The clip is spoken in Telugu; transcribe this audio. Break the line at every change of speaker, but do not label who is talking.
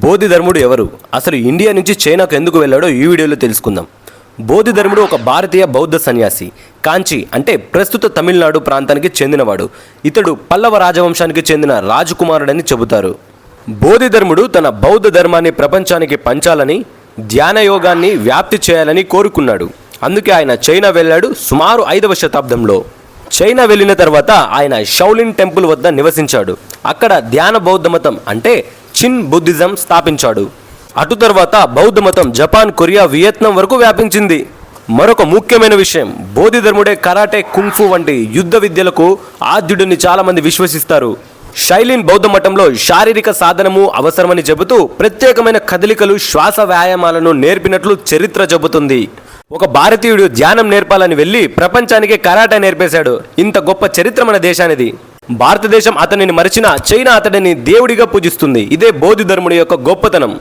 బోధిధర్ముడు ఎవరు? అసలు ఇండియా నుంచి చైనాకు ఎందుకు వెళ్ళాడో ఈ వీడియోలో తెలుసుకుందాం. బోధిధర్ముడు ఒక భారతీయ బౌద్ధ సన్యాసి. కాంచి అంటే ప్రస్తుత తమిళనాడు ప్రాంతానికి చెందినవాడు. ఇతడు పల్లవ రాజవంశానికి చెందిన రాజకుమారుడని చెబుతారు. బోధిధర్ముడు తన బౌద్ధ ధర్మాన్ని ప్రపంచానికి పంచాలని ధ్యాన యోగాన్ని వ్యాప్తి చేయాలని కోరుకున్నాడు. అందుకే ఆయన చైనా వెళ్ళాడు సుమారు ఐదవ శతాబ్దంలో. చైనా వెళ్ళిన తర్వాత ఆయన షౌలిన్ టెంపుల్ వద్ద నివసించాడు. అక్కడ ధ్యాన బౌద్ధ మతం అంటే చిన్ బుద్ధిజం స్థాపించాడు. అటు తర్వాత బౌద్ధ మతం జపాన్ కొరియా వియత్నాం వరకు వ్యాపించింది. మరొక ముఖ్యమైన విషయం బోధిధర్ముడే కరాటే కుంఫు వంటి యుద్ధ విద్యలకు ఆద్యుడిని చాలామంది విశ్వసిస్తారు. శైలిన్ బౌద్ధ మఠంలో శారీరక సాధనము అవసరమని చెబుతూ ప్రత్యేకమైన కదలికలు శ్వాస వ్యాయామాలను నేర్పినట్లు చరిత్ర చెబుతుంది. ఒక భారతీయుడు ధ్యానం నేర్పాలని వెళ్ళి ప్రపంచానికే కరాటే నేర్పేశాడు. ఇంత గొప్ప చరిత్ర మన దేశానిది. భారతదేశం అతనిని మరిచిన చైనా అతడిని దేవుడిగా పూజిస్తుంది. ఇదే బోధి ధర్ముడి యొక్క గొప్పతనం.